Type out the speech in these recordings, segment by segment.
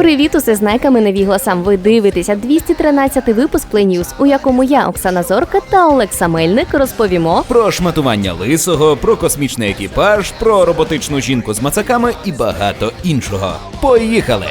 Привіт, усе знайками невігласам. Ви дивитеся 213-й випуск Play у якому я, Оксана Зорка та Олекса Мельник розповімо. Про шматування лисого, про космічний екіпаж, про роботичну жінку з мацаками і багато іншого. Поїхали!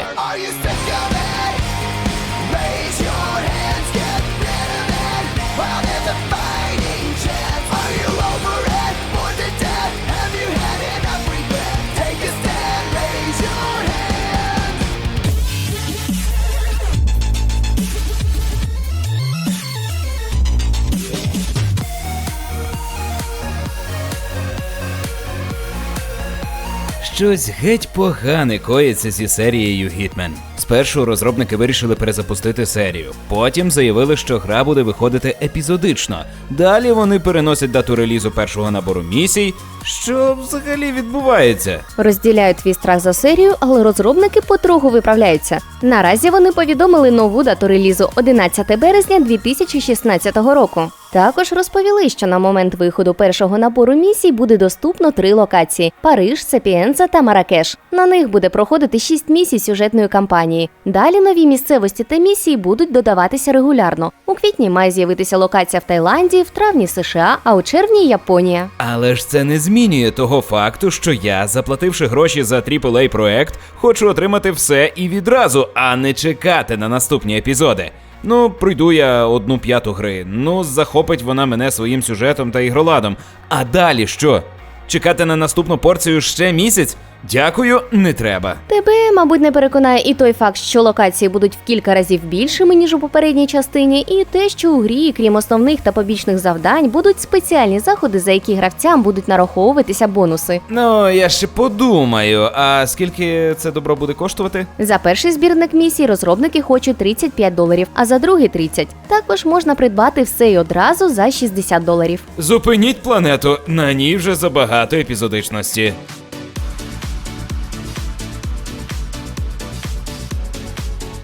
Щось геть погане коїться зі серією Hitman. Спершу розробники вирішили перезапустити серію. Потім заявили, що гра буде виходити епізодично. Далі вони переносять дату релізу першого набору місій. Що взагалі відбувається? Розділяють твій страх за серію, але розробники потроху виправляються. Наразі вони повідомили нову дату релізу 11 березня 2016 року. Також розповіли, що на момент виходу першого набору місій буде доступно три локації: Париж, Сапіенца та Маракеш. На них буде проходити 6 місій сюжетної кампанії. Далі нові місцевості та місії будуть додаватися регулярно. У квітні має з'явитися локація в Таїланді, в травні США, а у червні Японія. Але ж це не змінює того факту, що я, заплативши гроші за aaa проект, хочу отримати все і відразу, а не чекати на наступні епізоди. Ну, пройду я одну п'яту гри. Ну, захопить вона мене своїм сюжетом та ігроладом. А далі що? Чекати на наступну порцію ще місяць? Дякую, не треба. Тебе, мабуть, не переконає і той факт, що локації будуть в кілька разів більшими, ніж у попередній частині, і те, що у грі, крім основних та побічних завдань, будуть спеціальні заходи, за які гравцям будуть нараховуватися бонуси. Ну, я ще подумаю, а скільки це добро буде коштувати? За перший збірник місій розробники хочуть 35 доларів, а за другий 30. Також можна придбати все й одразу за 60 доларів. Зупиніть планету, на ній вже забагато епізодичності.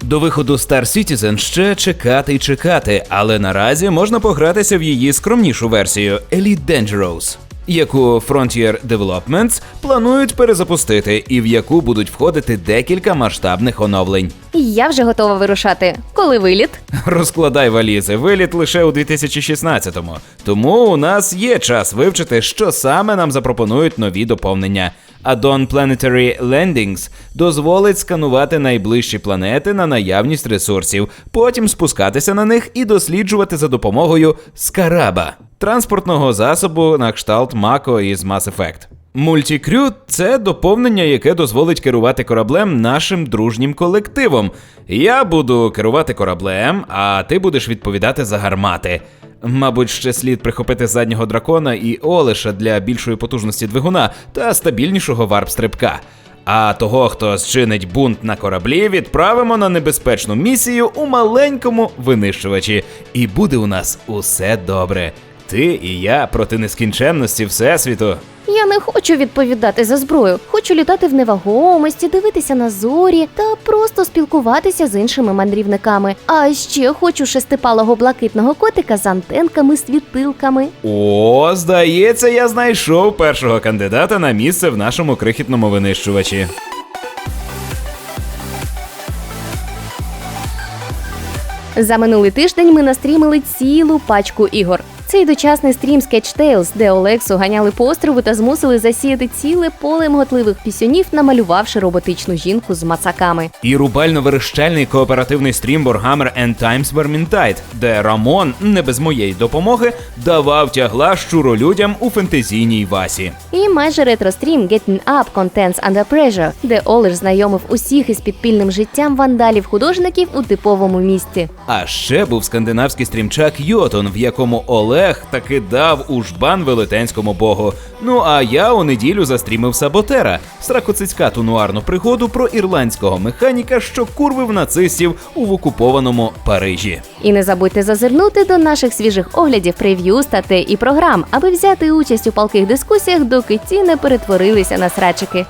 До виходу Star Citizen ще чекати й чекати, але наразі можна погратися в її скромнішу версію Elite Dangerous, яку Frontier Developments планують перезапустити і в яку будуть входити декілька масштабних оновлень. Я вже готова вирушати. Коли виліт? Розкладай валізи, виліт лише у 2016-му. Тому у нас є час вивчити, що саме нам запропонують нові доповнення. Addon Planetary Landings дозволить сканувати найближчі планети на наявність ресурсів, потім спускатися на них і досліджувати за допомогою Скараба транспортного засобу на кшталт Мако із Mass Effect. Мультікрю це доповнення, яке дозволить керувати кораблем нашим дружнім колективом. Я буду керувати кораблем, а ти будеш відповідати за гармати. Мабуть, ще слід прихопити заднього дракона і Олеша для більшої потужності двигуна та стабільнішого варп-стрибка. А того, хто зчинить бунт на кораблі, відправимо на небезпечну місію у маленькому винищувачі. І буде у нас усе добре. Ти і я проти нескінченності Всесвіту. Я не хочу відповідати за зброю. Хочу літати в невагомості, дивитися на зорі та просто спілкуватися з іншими мандрівниками. А ще хочу шестипалого блакитного котика з антенками, світилками. О, здається, я знайшов першого кандидата на місце в нашому крихітному винищувачі. За минулий тиждень ми настрімили цілу пачку ігор. Цей дочасний стрім Sketch Tales, де Олексу ганяли по острову та змусили засіяти ціле поле мготливих пісюнів, намалювавши роботичну жінку з мацаками. І рубально-верещальний кооперативний стрім Warhammer End Times Vermintide, де Рамон, не без моєї допомоги, давав тягла щуролюдям у фентезійній васі. І майже ретро-стрім Getting Up Contents Under Pressure, де Олеш знайомив усіх із підпільним життям вандалів-художників у типовому місті. А ще був скандинавський стрімчак Йотун, в якому Олег Олег таки дав у жбан велетенському богу. Ну а я у неділю застрімив Саботера, сракоцицькату нуарну пригоду про ірландського механіка, що курвив нацистів у окупованому Парижі. І не забудьте зазирнути до наших свіжих оглядів, прев'ю, статей і програм, аби взяти участь у палких дискусіях, доки ті не перетворилися на срачики.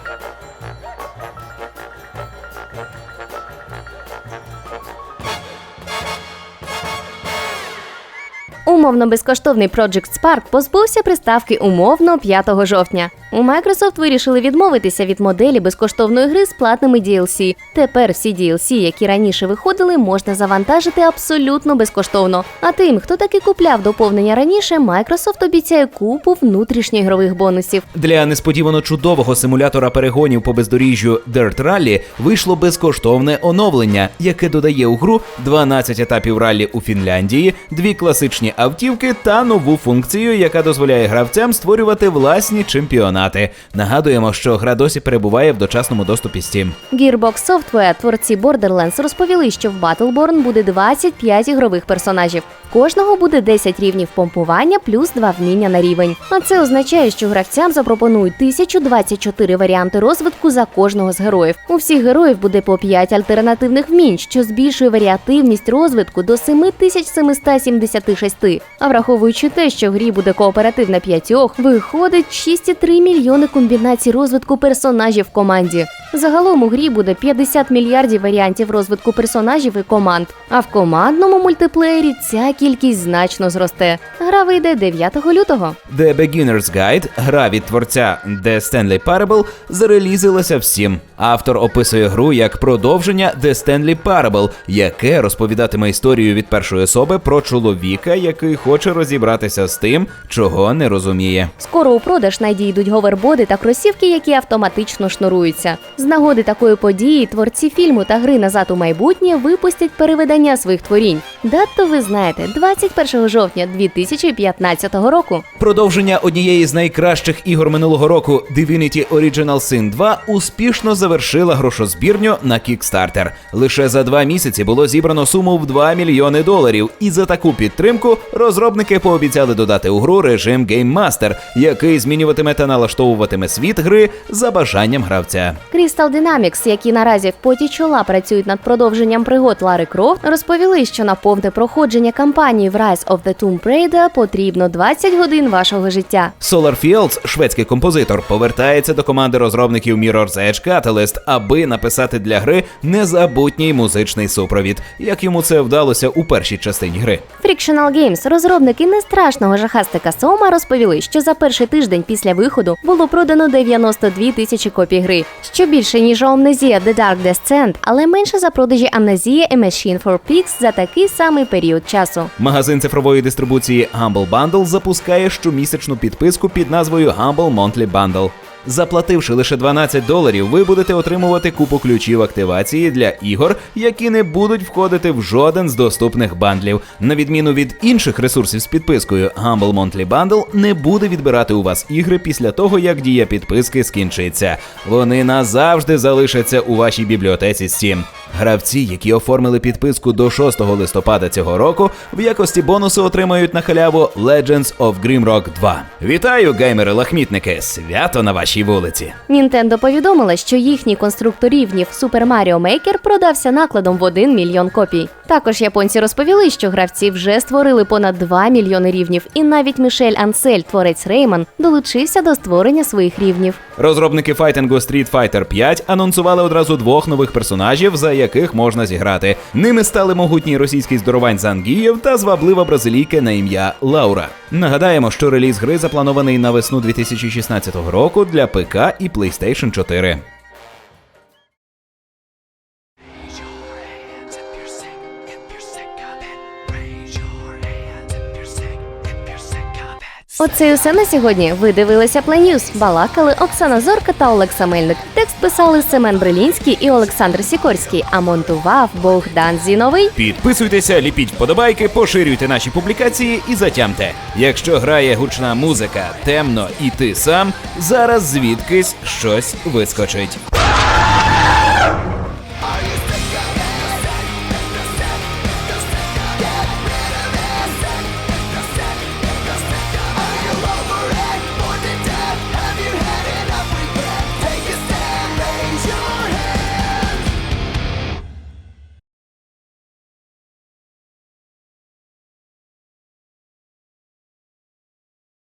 Умовно безкоштовний Project Spark позбувся приставки умовно 5 жовтня. У Microsoft вирішили відмовитися від моделі безкоштовної гри з платними DLC. Тепер всі DLC, які раніше виходили, можна завантажити абсолютно безкоштовно. А тим, хто таки купляв доповнення раніше, Microsoft обіцяє купу внутрішньоігрових бонусів. Для несподівано чудового симулятора перегонів по бездоріжжю Dirt Rally вийшло безкоштовне оновлення, яке додає у гру 12 етапів раллі у Фінляндії, дві класичні автівки та нову функцію, яка дозволяє гравцям створювати власні чемпіонати. Нагадуємо, що гра досі перебуває в дочасному доступі Steam. Gearbox Software, творці Borderlands, розповіли, що в Battleborn буде 25 ігрових персонажів. Кожного буде 10 рівнів помпування плюс 2 вміння на рівень. А це означає, що гравцям запропонують 1024 варіанти розвитку за кожного з героїв. У всіх героїв буде по 5 альтернативних вмінь, що збільшує варіативність розвитку до 7776. А враховуючи те, що в грі буде кооператив на п'ятьох, виходить 6,3 мільйони комбінацій розвитку персонажів в команді. Загалом у грі буде 50 мільярдів варіантів розвитку персонажів і команд. А в командному мультиплеєрі ця кількість значно зросте. Гра вийде 9 лютого. The Beginner's Guide, гра від творця The Stanley Parable, зарелізилася всім. Автор описує гру як продовження The Stanley Parable, яке розповідатиме історію від першої особи про чоловіка, який хоче розібратися з тим, чого не розуміє. Скоро у продаж надійдуть говербоди та кросівки, які автоматично шнуруються. З нагоди такої події творці фільму та гри назад у майбутнє випустять перевидання своїх творінь. Дату ви знаєте, 21 жовтня 2015 року. Продовження однієї з найкращих ігор минулого року Divinity Original Sin 2 успішно завершила грошозбірню на Kickstarter. Лише за два місяці було зібрано суму в 2 мільйони доларів, і за таку підтримку розробники пообіцяли додати у гру режим Game Master, який змінюватиме та налаштовуватиме світ гри за бажанням гравця. Crystal Dynamics, які наразі в поті чола працюють над продовженням пригод Лари Крофт, розповіли, що на повне проходження кампанії в Rise of the Tomb Raider потрібно 20 годин вашого життя. Solar Fields, шведський композитор, повертається до команди розробників Mirror's Edge Catalyst, аби написати для гри незабутній музичний супровід, як йому це вдалося у першій частині гри. Frictional Games, розробники нестрашного жахастика Сома, розповіли, що за перший тиждень після виходу було продано 92 тисячі копій гри, що більше ніж у Amnesia The Dark Descent, але менше за продажі Amnesia A Machine for Pigs за такий самий період часу. Магазин цифрової дистрибуції Humble Bundle запускає щомісячну підписку під назвою Humble Monthly Bundle. Заплативши лише 12 доларів, ви будете отримувати купу ключів активації для ігор, які не будуть входити в жоден з доступних бандлів. На відміну від інших ресурсів з підпискою, Humble Monthly Bundle не буде відбирати у вас ігри після того, як дія підписки скінчиться. Вони назавжди залишаться у вашій бібліотеці Steam. Гравці, які оформили підписку до 6 листопада цього року, в якості бонусу отримають на халяву Legends of Grimrock 2. Вітаю, геймери-лахмітники! Свято на вашій вулиці! Nintendo повідомила, що їхній конструктор рівнів Super Mario Maker продався накладом в 1 мільйон копій. Також японці розповіли, що гравці вже створили понад 2 мільйони рівнів, і навіть Мішель Ансель, творець Рейман, долучився до створення своїх рівнів. Розробники файтингу Street Fighter 5 анонсували одразу двох нових персонажів, за яких можна зіграти. Ними стали могутній російський здоровань Зангієв та зваблива бразилійка на ім'я Лаура. Нагадаємо, що реліз гри запланований на весну 2016 року для ПК і PlayStation 4. Оце і все на сьогодні. Ви дивилися Плейньюз. Балакали Оксана Зорка та Олекса Мельник. Текст писали Семен Брилінський і Олександр Сікорський, а монтував Богдан Зіновий. Підписуйтеся, ліпіть вподобайки, поширюйте наші публікації і затямте. Якщо грає гучна музика, темно і ти сам, зараз звідкись щось вискочить.